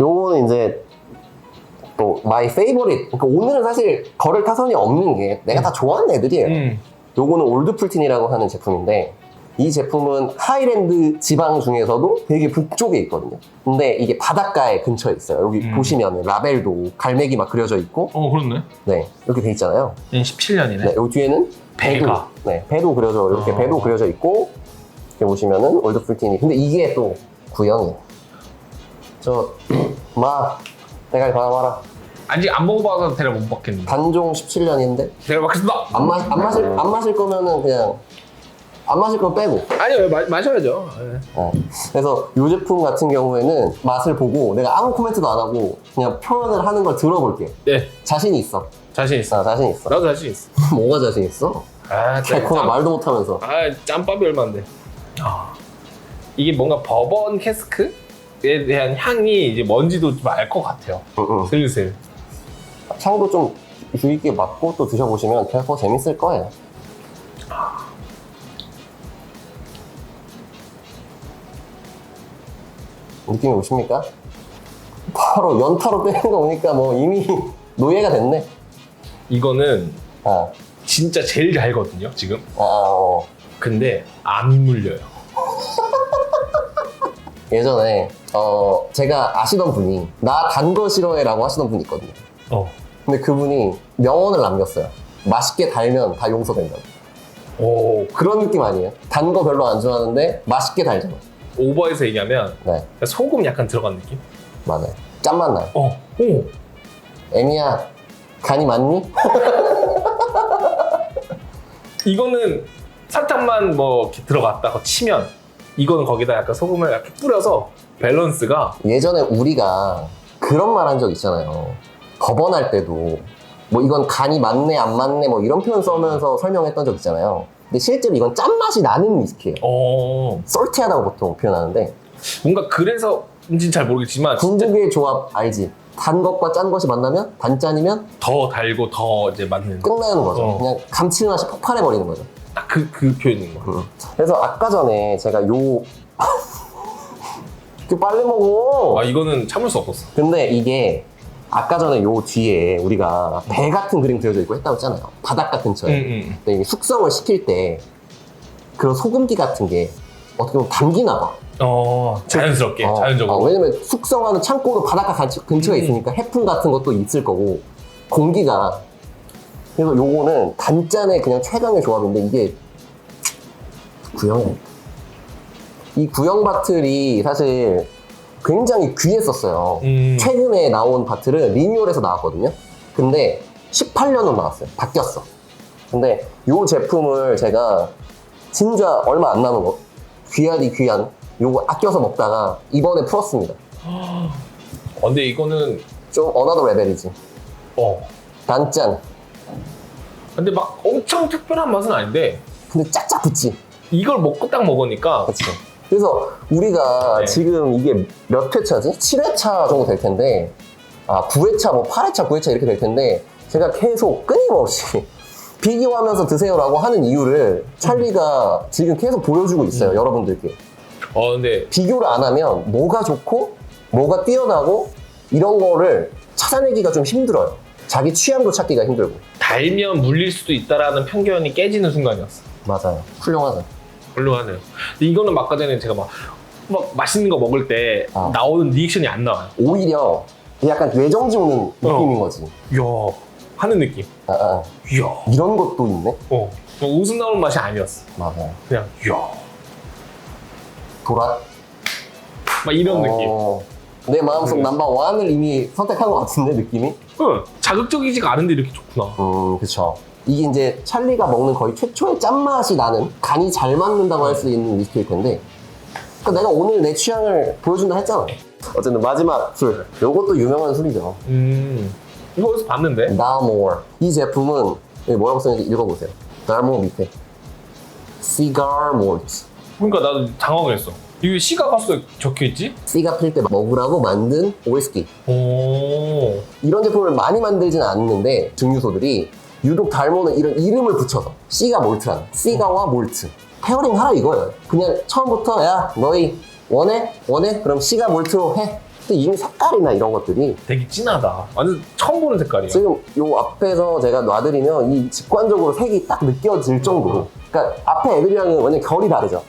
요거는 이제 또 마이 페이보릿. 그러니까 오늘은 사실 거를 타선이 없는 게 내가 다 좋아하는 애들이에요. 음. 요거는 올드풀틴이라고 하는 제품인데 이 제품은 하이랜드 지방 중에서도 되게 북쪽에 있거든요. 근데 이게 바닷가에 근처에 있어요. 여기 음. 보시면 라벨도 갈매기 막 그려져 있고 어 그렇네. 네 이렇게 돼 있잖아요. 17년이네. 네, 여기 뒤에는 배가. 배도, 네 배도 그려져 이렇게 어. 배도 그려져 있고 이렇게 보시면은 올드풀틴이 근데 이게 또 구형이에요. 저 마 내가 가봐라 아직 안 먹어봐서 대략 못 먹겠는데. 단종 17년인데 대략 먹겠습니다. 안, 마, 안 마실 안 마실 거면은 그냥 안 마실 거 빼고 아니요 마, 마셔야죠. 어. 그래서 이 제품 같은 경우에는 맛을 보고 내가 아무 코멘트도 안 하고 그냥 표현을 하는 걸 들어볼게. 네 자신이 있어. 자신 있어. 아, 자신 있어. 나도 자신 있어. 뭐가 자신 있어? 아 개코나 말도 못하면서. 아 짬밥이 얼마인데. 아 이게 뭔가 버번 캐스크 에 대한 향이 이제 뭔지도 좀 알 것 같아요. 응, 응. 슬슬. 향도 좀 주의 깊게 맡고 또 드셔보시면 더 재밌을 거예요. 느낌이 오십니까? 바로 연타로 빼는 거 보니까 뭐 이미 노예가 됐네. 이거는 아, 진짜 제일 달거든요 지금. 아, 어. 근데 안 물려요. 예전에 어 제가 아시던 분이 나 단 거 싫어해라고 하시던 분이 있거든요. 어. 근데 그분이 명언을 남겼어요. 맛있게 달면 다 용서된다고. 오 그런 느낌 아니에요? 단 거 별로 안 좋아하는데 맛있게 달잖아. 오버해서 얘기하면 네, 소금 약간 들어간 느낌? 맞아요. 짠맛 나요. 어. 오. 애미야, 간이 맞니? 이거는 살짝만 뭐 이렇게 들어갔다고 치면 이거는 거기다 약간 소금을 이렇게 뿌려서 밸런스가 예전에 우리가 그런 말 한 적 있잖아요. 법원 할 때도 뭐 이건 간이 맞네 안 맞네 뭐 이런 표현 써면서 설명했던 적 있잖아요. 근데 실제로 이건 짠맛이 나는 위스키예요. 어 썰티하다고 보통 표현하는데 뭔가 그래서인지는 잘 모르겠지만 진짜 궁극의 조합 알지? 단 것과 짠 것이 만나면 단짠이면 더 달고 더 이제 맞는 끝나는 거죠. 어. 그냥 감칠맛이 폭발해 버리는 거죠. 딱 그 그 표현인 거. 음. 그래서 아까 전에 제가 요 그 빨리 먹어. 아 이거는 참을 수 없었어. 근데 이게 아까 전에 요 뒤에 우리가 배 같은 그림 그려져 있고 했다고 했잖아요. 바닷가 근처에. 응응. 근데 이게 숙성을 시킬 때 그런 소금기 같은 게 어떻게 보면 담기나 봐. 어 자연스럽게 어, 자연적으로. 어, 왜냐면 숙성하는 창고도 바닷가 간- 근처에 음. 있으니까 해풍 같은 것도 있을 거고 공기가 그래서 요거는 단짠의 그냥 최강의 조합인데 이게 구형이야. 이 구형 바틀이 사실 굉장히 귀했었어요. 음. 최근에 나온 바틀은 리뉴얼에서 나왔거든요. 근데 18년으로 나왔어요. 바뀌었어. 근데 이 제품을 제가 진짜 얼마 안 남은 거 귀하디 귀한 요거 아껴서 먹다가 이번에 풀었습니다. 어, 근데 이거는 좀 어나더 레벨이지. 어. 단짠. 근데 막 엄청 특별한 맛은 아닌데 근데 짝짝 붙지. 이걸 먹고 딱 먹으니까 그렇지. 그래서 우리가 네. 지금 이게 몇 회차지? 7회차 정도 될 텐데, 아, 9회차, 뭐 8회차, 9회차 이렇게 될 텐데, 제가 계속 끊임없이 비교하면서 드세요라고 하는 이유를 찰리가 지금 계속 보여주고 있어요, 음. 여러분들께. 어 근데 비교를 안 하면 뭐가 좋고, 뭐가 뛰어나고, 이런 거를 찾아내기가 좀 힘들어요. 자기 취향도 찾기가 힘들고. 달면 물릴 수도 있다라는 편견이 깨지는 순간이었어. 맞아요. 훌륭하죠. 훌륭하네요. 근데 이거는 아까 전에 제가 막, 막 맛있는 거 먹을 때 아. 나오는 리액션이 안 나와요. 오히려 약간 외정지 오는 느낌인 거지. 이야 하는 느낌. 아, 아. 이야. 이런 것도 있네? 어. 뭐 웃음 나오는 맛이 아니었어. 맞아요. 그냥 이야. 도라? 막 이런 느낌. 어, 내 마음속 음. 넘버 원을 이미 선택한 것 같은데, 느낌이? 응. 자극적이지가 않은데 이렇게 좋구나. 음, 그쵸. 이게 이제 찰리가 먹는 거의 최초의 짠맛이 나는 간이 잘 맞는다고 할 수 있는 위스키일 텐데, 그러니까 내가 오늘 내 취향을 보여준다 했잖아. 어쨌든 마지막 술. 요것도 유명한 술이죠. 음. 이거 어디서 봤는데? 나모어. 이 제품은 여기 뭐라고 써있는지 읽어보세요. 나모 밑에. 시가르 몰트. 그러니까 나도 당황했어. 이게 시가 가수 적혀 있지? 씨가 필 때 먹으라고 만든 오이스키. 오. 이런 제품을 많이 만들지는 않는데 증류소들이 유독 달모는 이런 이름을 붙여서 C가 몰트라는 C가와 몰트 페어링 하라 이거예요 그냥 처음부터 야 너희 원해? 원해? 그럼 C가 몰트로 해 근데 이미 색깔이나 이런 것들이 되게 진하다. 완전 처음 보는 색깔이야. 지금 요 앞에서 제가 놔드리면 이 직관적으로 색이 딱 느껴질 정도로. 그러니까 앞에 애들이랑은 완전 결이 다르죠.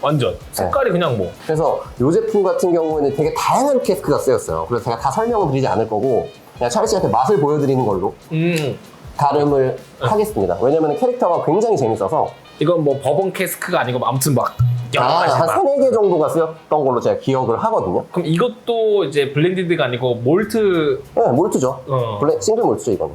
완전 색깔이 그냥 뭐 그래서 이 제품 같은 경우에는 되게 다양한 캐스크가 쓰였어요. 그래서 제가 다 설명을 드리지 않을 거고 그냥 찰리 씨한테 맛을 보여드리는 걸로 음. 다름을 하겠습니다. 왜냐면 캐릭터가 굉장히 재밌어서 이건 뭐 버번 캐스크가 아니고 아무튼 막 여러 아, 가지 한 막. 세네 개 정도가 쓰였던 걸로 제가 기억을 하거든요. 그럼 이것도 이제 블렌디드가 아니고 몰트 네, 몰트죠. 어. 블랙 싱글 몰트죠, 이거는.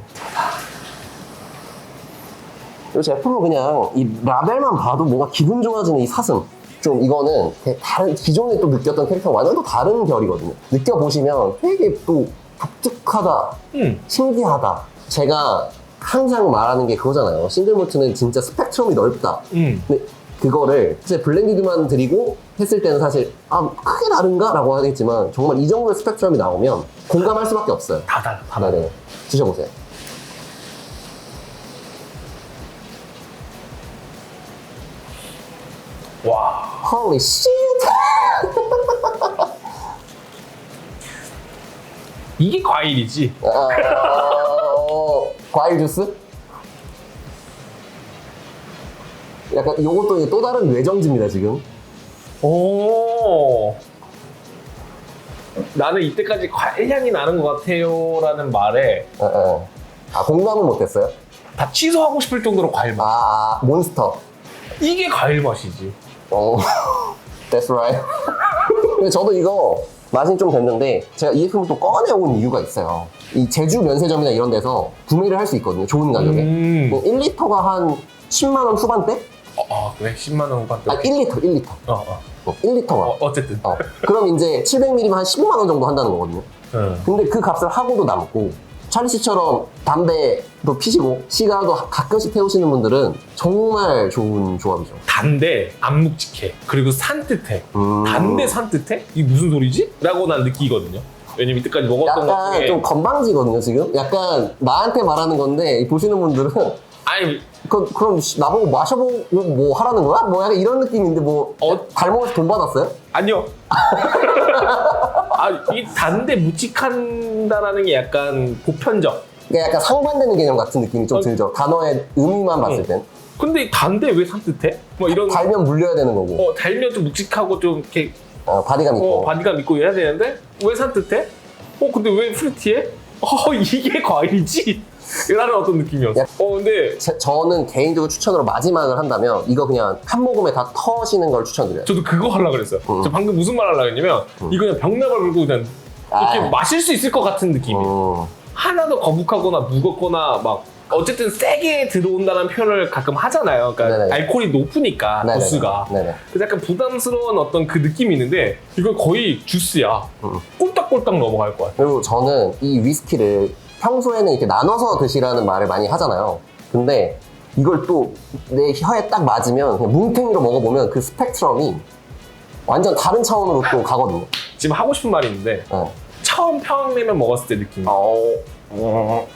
이 제품은 그냥 이 라벨만 봐도 뭔가 기분 좋아지는 이 사슴. 좀 이거는 되게 다른, 기존에 또 느꼈던 캐릭터랑 완전 또 다른 결이거든요. 느껴보시면 되게 또 독특하다, 음. 신기하다. 제가 항상 말하는 게 그거잖아요. 싱글 몰트는 진짜 스펙트럼이 넓다. 음. 근데 그거를 사실 블렌디드만 드리고 했을 때는 사실 아 크게 다른가? 라고 하겠지만 정말 이 정도의 스펙트럼이 나오면 공감할 수밖에 없어요. 다 달라. 다 아, 네네. 드셔보세요. 와. Holy shit! 이게 과일이지. 아, 어, 과일 주스? 약간 이제 또 다른 뇌정지입니다 지금. 오. 나는 이때까지 과일 향이 나는 것 같아요라는 말에 아, 아. 아, 공감을 못했어요? 다 취소하고 싶을 정도로 과일 아, 맛. 아 몬스터. 이게 과일 맛이지. 어, that's right. 근데 저도 이거 맛이 좀 됐는데 제가 이 제품을 또 꺼내온 이유가 있어요. 이 제주 면세점이나 이런 데서 구매를 할 수 있거든요. 좋은 가격에. 음. 뭐 1리터가 한 10만 원 후반대? 어, 아 그래 10만 원 후반대. 아 1리터, 1리터. 어, 어. 어, 1리터가. 어, 어쨌든. 어. 그럼 이제 700ml면 한 10만 원 정도 한다는 거거든요. 응. 근데 그 값을 하고도 남고 찰리 씨처럼 담배도 피시고 시가도 가끔씩 태우시는 분들은 정말 좋은 조합이죠. 단데 안 묵직해. 그리고 산뜻해. 음. 단데 산뜻해? 이게 무슨 소리지? 라고 난 느끼거든요. 왜냐면 이때까지 먹었던 것 약간 중에 좀 건방지거든요 지금. 약간 나한테 말하는 건데 보시는 분들은 아니 그, 그럼 씨, 나보고 마셔보고 뭐 하라는 거야? 뭐 약간 이런 느낌인데 뭐 어? 닮아서 돈 받았어요? 아니요. 아, 이 단데 묵직한다라는 게 약간 보편적. 그러니까 약간 상반되는 개념 같은 느낌이 좀 어. 들죠. 단어의 의미만 봤을 땐. 근데 이 단데 왜 산뜻해? 뭐 이런 달면 물려야 되는 거고 어, 달면 좀 묵직하고 좀 이렇게 어, 바디감 있고 어, 바디감 있고 해야 되는데 왜 산뜻해? 어 근데 왜 프루티해? 어 이게 과일이지? 라는 어떤 느낌이었어. 야. 어 근데 제- 저는 개인적으로 추천으로 마지막을 한다면 이거 그냥 한 모금에 다 터시는 걸 추천드려요. 저도 그거 하려고 그랬어요. 음. 저 방금 무슨 말 하려고 했냐면 이거 그냥 병나발 불고 그냥 이렇게 아. 마실 수 있을 것 같은 느낌이. 음, 하나도 거북하거나 무겁거나 막 어쨌든 세게 들어온다는 표현을 가끔 하잖아요. 그러니까 네네. 알코올이 높으니까 네네네. 도수가. 네네. 그래서 약간 부담스러운 어떤 그 느낌이 있는데 이거 거의 주스야. 음. 꼴딱꼴딱 넘어갈 것 같아. 그리고 저는 이 위스키를 평소에는 이렇게 나눠서 드시라는 말을 많이 하잖아요. 근데 이걸 또 내 혀에 딱 맞으면 그냥 뭉탱이로 먹어보면 그 스펙트럼이 완전 다른 차원으로 또 가거든요. 지금 하고 싶은 말이 있는데 네. 처음 평냉면 먹었을 때 느낌이 어,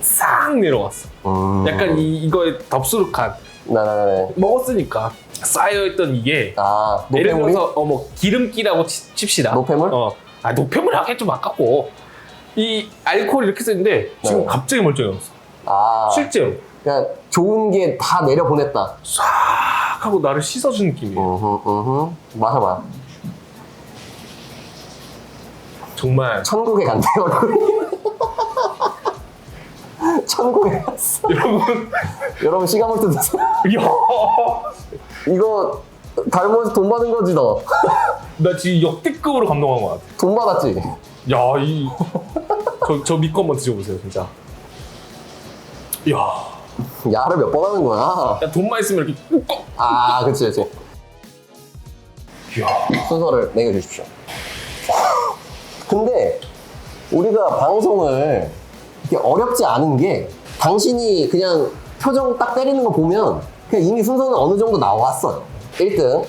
싹 내려왔어. 음. 약간 이, 이거의 덥수룩한 네네네. 먹었으니까 쌓여있던 이게 아, 예를 노폐물이? 들어서 어, 뭐 기름기라고 치- 칩시다. 노폐물? 어. 아 노폐물 하긴 좀 아깝고 이 알코올 이렇게 쓰는데 지금 네. 갑자기 멀쩡해졌어. 아, 실제로 그냥 좋은 게 다 내려보냈다. 싹 하고 나를 씻어준 느낌이에요. 음흠, 음흠. 마셔봐. 정말 천국에 간대요. 천국에 갔어. 여러분 여러분 시가몰트 드세요. 야, 이거 닮아서 돈 받은 거지 너. 나 지금 역대급으로 감동한 것 같아. 돈 받았지? 야, 이. 저, 저 믿고 한번 드셔보세요, 진짜. 야, 야를 몇 번 하는 거야? 야 돈만 있으면 이렇게 꾹꾹. 아, 그치, 그치. 야, 순서를 매겨주십시오. 근데 우리가 방송을 이렇게 어렵지 않은 게 당신이 그냥 표정 딱 때리는 거 보면 그냥 이미 순서는 어느 정도 나왔어요. 1등.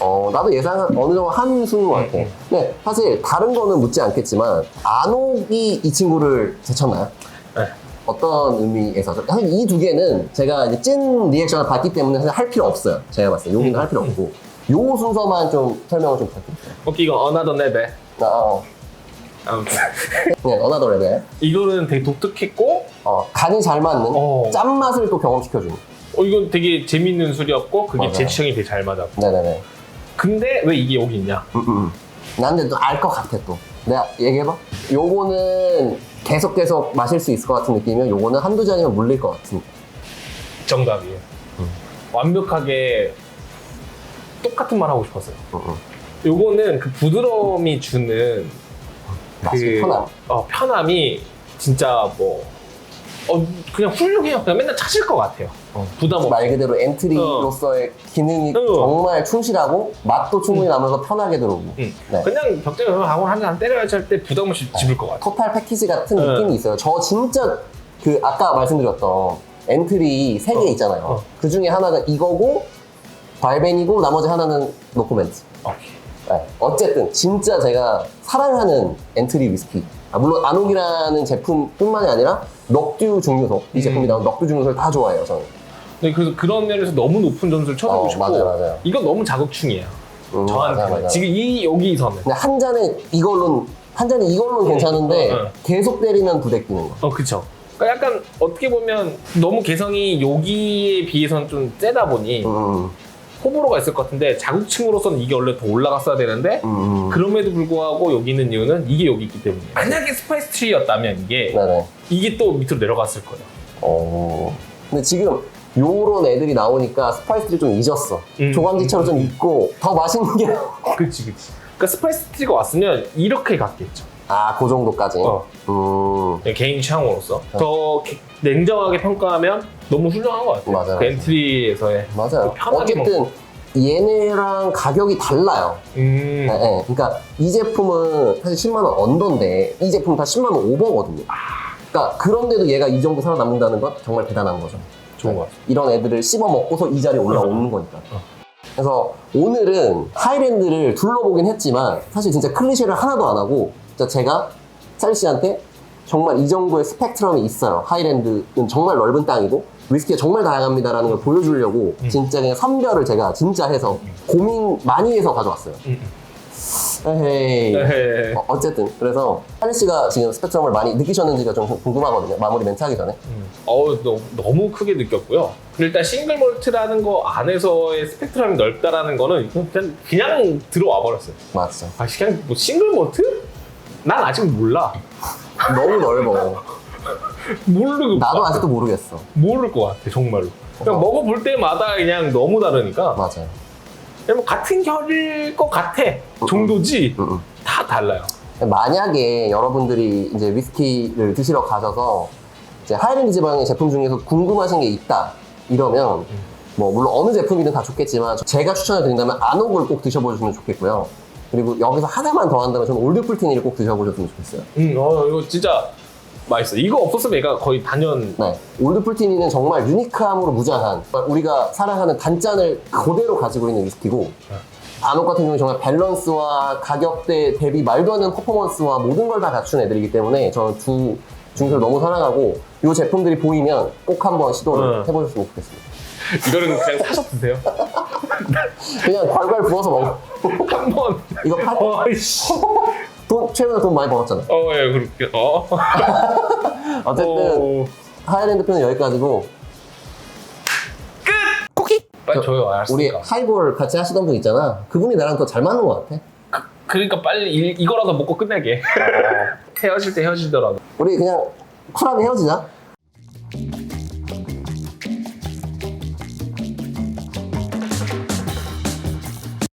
어, 나도 예상 어느 정도 한것 같아. 근데 사실 다른 거는 묻지 않겠지만 안옥이 이 친구를 제쳤나요? 네. 어떤 의미에서? 사실 이 두 개는 제가 이제 찐 리액션을 봤기 때문에 사실 할 필요 없어요. 제가 봤을 때. 여기는 할 필요 없고. 요 순서만 좀 설명을 좀 부탁드릴게요. 오케이 이거 어나더 레벨. 아, 어. 아무튼 네, 어나더 레벨. 이거는 되게 독특했고 어, 간이 잘 맞는 어. 짠맛을 또 경험시켜주는. 어, 이건 되게 재밌는 술이었고 그게 맞아요. 제 취향이 되게 잘 맞았고. 네네네. 근데 왜 이게 여기 있냐? 음, 음, 음. 난 근데 또 알 것 같아 또. 내가 얘기해봐. 요거는 계속 계속 마실 수 있을 것 같은 느낌이면 요거는 한두 잔이면 물릴 것 같은. 정답이에요. 음. 완벽하게 똑같은 말 하고 싶었어요. 음, 음. 요거는 그 부드러움이 주는 맛이 편함. 어, 편함이 진짜 뭐 어, 그냥 훌륭해요. 그냥 맨날 찾을 것 같아요. 어, 부담 없이. 말 그대로 엔트리로서의 기능이 어. 정말 충실하고 맛도 충분히 나면서 편하게 들어오고. 응. 네. 그냥 가서 아무 한잔 때려야지 할 때 부담 없이 집을 것 같아. 토탈 패키지 같은 네. 느낌이 있어요. 저 진짜 그 아까 말씀드렸던 엔트리 세 개 어. 있잖아요. 어. 그 중에 하나가 이거고 발벤이고 나머지 하나는 노코멘트. 오케이. 네. 어쨌든 진짜 제가 사랑하는 엔트리 위스키. 아, 물론 아녹이라는 제품뿐만이 아니라 넉듀 중류소 이 제품이 음. 나온 넉듀 중류소를 다 좋아해요 저는. 네, 그래서 그런 면에서 너무 높은 점수를 쳐주고 어, 싶고 맞아요, 맞아요. 이건 너무 자극충이에요. 음, 저한테는 맞아요, 맞아요. 지금 이 여기서는 근데 한 잔에 이걸로 한 잔에 이걸로 는 괜찮은데 어, 어. 계속 때리면 부대끼는 거. 어 그쵸. 그러니까 약간 어떻게 보면 너무 개성이 여기에 비해서는 좀 세다 보니 음, 호불호가 있을 것 같은데 자국층으로서는 이게 원래 더 올라갔어야 되는데 음, 음. 그럼에도 불구하고 여기 있는 이유는 이게 여기 있기 때문이에요. 만약에 스파이스 트리였다면 이게 네네. 이게 또 밑으로 내려갔을 거예요. 어. 근데 지금 요런 애들이 나오니까 스파이스들이 좀 잊었어. 음, 조광지처럼 좀 잊고 더 맛있는 게. 그치 그치. 그러니까 스파이스 트리가 왔으면 이렇게 갔겠죠. 아, 그 정도까지. 어. 음. 그냥 개인 취향으로서 더 개- 냉정하게 평가하면 너무 훌륭한 것 같아요. 맞아요, 그. 엔트리에서의 맞아요. 편하게 어쨌든 얘네랑 가격이 달라요. 음. 네, 네. 그러니까 이 제품은 사실 10만 원 언더인데 이 제품은 다 10만 원 오버거든요. 그러니까 그런데도 얘가 이 정도 살아남는다는 건 정말 대단한 거죠. 좋은 것 같아요. 이런 애들을 씹어 먹고서 이 자리에 올라오는 거니까. 어. 그래서 오늘은 하이랜드를 둘러보긴 했지만 사실 진짜 클리셰를 하나도 안 하고 제가 쌀 씨한테 정말 이 정도의 스펙트럼이 있어요. 하이랜드는 정말 넓은 땅이고 위스키가 정말 다양합니다라는 걸 보여주려고 음. 진짜 그냥 선별을 제가 진짜 해서 고민 많이 해서 가져왔어요. 음. 에헤이. 네. 어, 어쨌든 그래서 하늘 씨가 지금 스펙트럼을 많이 느끼셨는지가 좀 궁금하거든요. 마무리 멘트 하기 전에. 어우, 너무, 너무 크게 느꼈고요. 일단 싱글 몰트라는 거 안에서의 스펙트럼이 넓다라는 거는 그냥, 그냥 들어와 버렸어요. 맞죠. 아, 그냥 뭐 싱글 몰트? 난 아직 몰라. 너무 넓어. 모르고 나도 아직도 모르겠어. 모를 것 같아, 정말로. 그냥 어. 먹어볼 때마다 그냥 너무 다르니까 맞아요. 그냥 뭐 같은 결일 것 같아 정도지 음, 음. 다 달라요. 만약에 여러분들이 이제 위스키를 드시러 가셔서 이제 하이랜드 지방의 제품 중에서 궁금하신 게 있다 이러면 뭐 물론 어느 제품이든 다 좋겠지만 제가 추천을 드린다면 아녹을 꼭 드셔보시면 좋겠고요. 그리고 여기서 하나만 더 한다면 저는 올드 풀티니를 꼭 드셔보셨으면 좋겠어요. 음, 어, 이거 진짜 맛있어. 이거 없었으면 얘가 거의 단연 네. 올드 풀티니는 정말 유니크함으로 무장한 우리가 사랑하는 단짠을 그대로 가지고 있는 위스키고 아녹 같은 경우는 정말 밸런스와 가격대 대비 말도 안 되는 퍼포먼스와 모든 걸 다 갖춘 애들이기 때문에 저는 두 중소를 너무 사랑하고 이 제품들이 보이면 꼭 한번 시도를 응. 해보셨으면 좋겠습니다. 이거는 그냥 사서 드세요. 그냥 괄괄 부어서 먹어. 한번 이거 팔, 어이씨. 돈, 최근에 돈 많이 벌었잖아. 어, 예, 그렇게. 어. 어쨌든 어. 하이랜드 편은 여기까지고 빨리 저- 줘요, 우리 알았으니까. 하이볼 같이 하시던 분 있잖아. 그분이 나랑 더 잘 맞는 것 같아. 그러니까 빨리 이, 이거라도 먹고 끝내게. 헤어질 때 헤어지더라도. 우리 그냥 쿨하게 헤어지자.